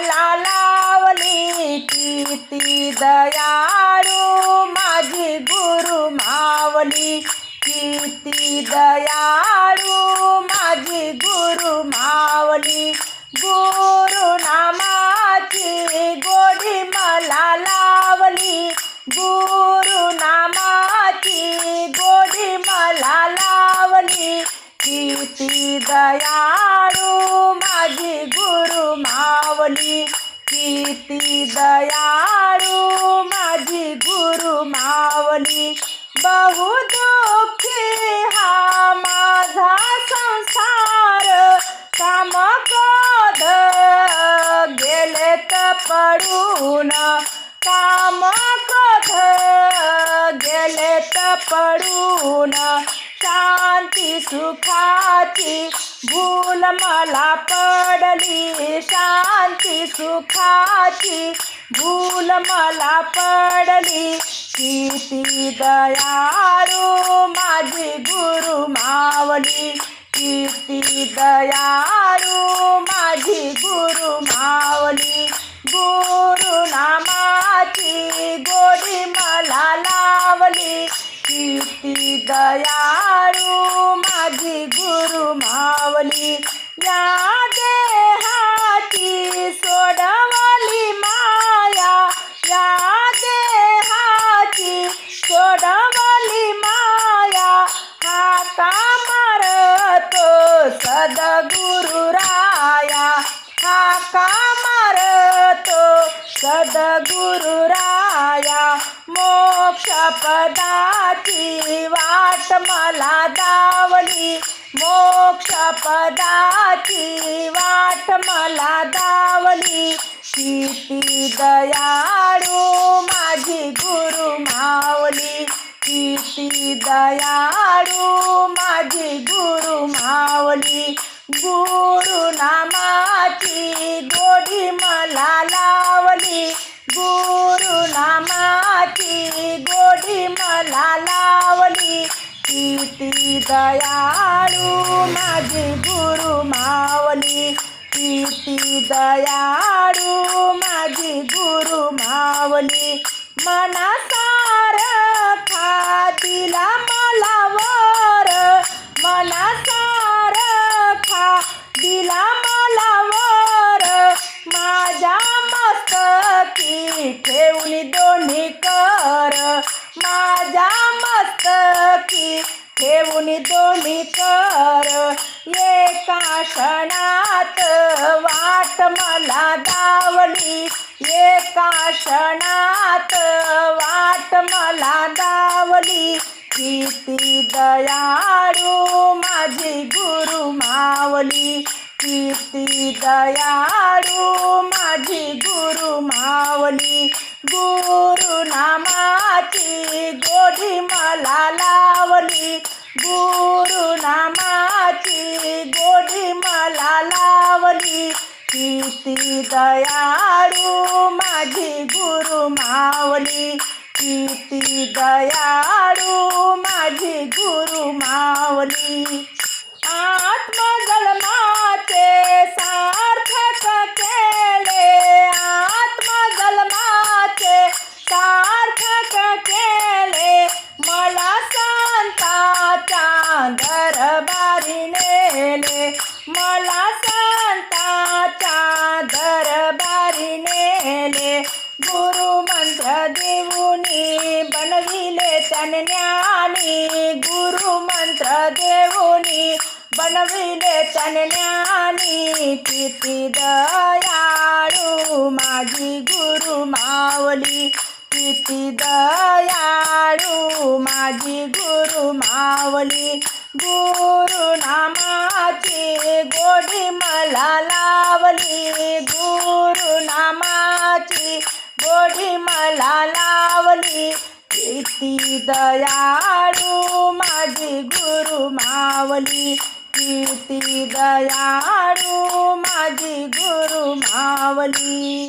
मला लावली किती दयाळू. माझी गुरु मावली किती दयाळू. माझी गुरु मावली गुरु नामाची गोडी मला लावली. गुरु नामाची गोडी मला लावली. किती दया बोली किती दयाळू माझी गुरु मावली. बहु दुःखी हा माझा संसार. काम क्रोध गेले तर पडून. काम क्रोध गेले तर पडून. शांती सुखाची भूल मला पडली शांती सुखाची. भूल मला पडली किती दयाळू माझी गुरु मावली. किती दयाळू माझी गुरु मावली. गुरु नामाची गोडी मला लावली. किती दया पदाची वाट मला दावली. मोक्ष पदाची वाट मला दावली. किती दयाळू माझी गुरु मावली. किती दया दयाळू माझी गुरु मावली किती दयाळू माझी गुरु मावली. मनास एका क्षणात वाट मला दावली. एका क्षणात वाट मला दावली. किती दयाळू माझी गुरु मावली. किती दयाळू माझी गुरु मावली. गुरु नामाची गोडी मला लावली. गुरु बोली किती दयाळू माझी गुरु मावली किती दया बनविले त्याने ज्ञानी किती दयाळू माझी गुरु मावली. किती दयाळू माझी गुरु मावली. गुरु नामाची गोडी मला लावली. गुरु नामाची गोडी मला लावली. किती दयाळू माझी गुरु मावली. किती दयाळू माझी गुरु मावली.